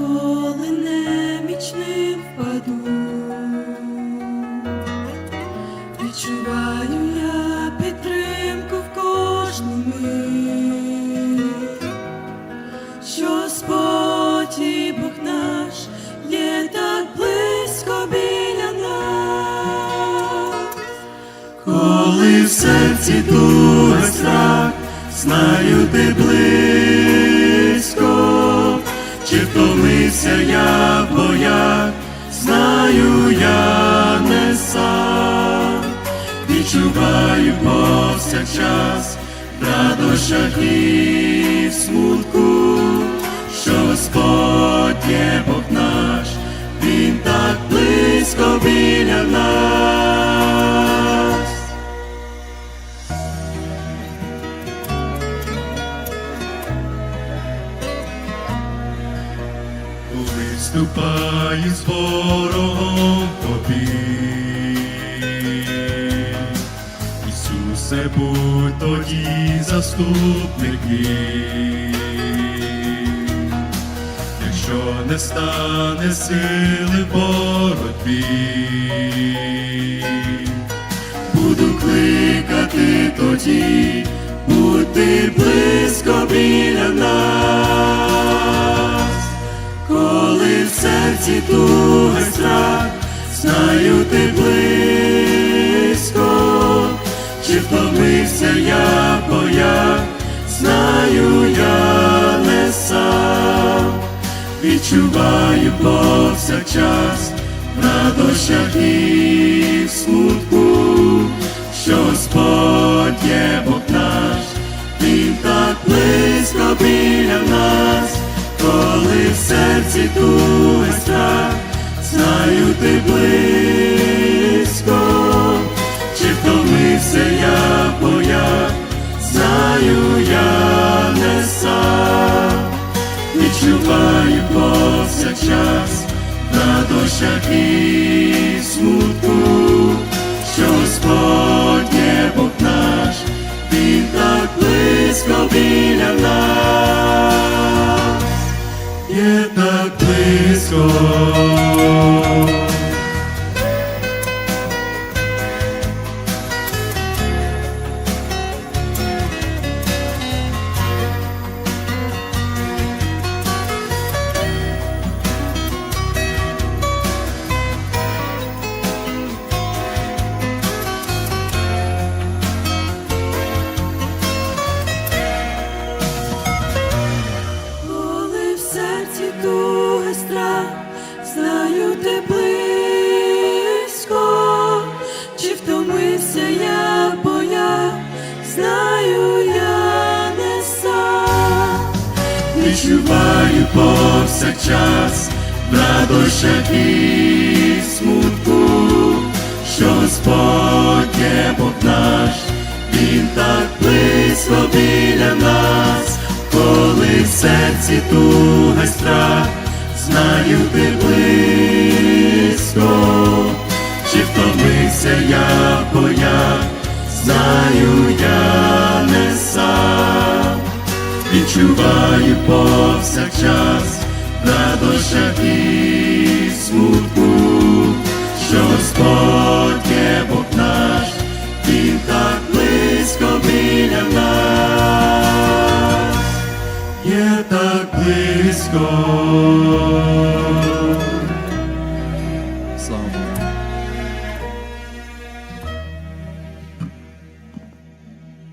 коли немічним впаду, відчуваю я підтримку в кожну мить, що Господь і Бог наш є так близько біля нас. Коли в серці туга страх, знаю ти близько, чи втомився я бо я знаю я не сам, відчуваю повсякчас радощах і смутку, що Господь Вступаю з ворогом тобі, Ісусе, будь тоді заступники, якщо не стане сили боротьбі, буду кликати тоді, будь ти близько біля нас. Серці туга страх, знаю ти близько, чи втомився я в боях, знаю я не сам, відчуваю повсякчас в радощах і в смутку, що Господь є Бог наш, Він так близько біля нас коли в серці знаю ти близько, чи втомився я бо я знаю я не сам, відчуваю повсякчас на радощах Відчуваю повсякчас. В радощах і смутку, що Господь є Бог наш, Він так близько біля нас, коли в серці туга й страх, знаю ти близько, чи втомився я в боях, знаю я не відчуваю повсякчас радощах і смутку, що Господь є Бог наш, Він так близько біля нас, є так близько.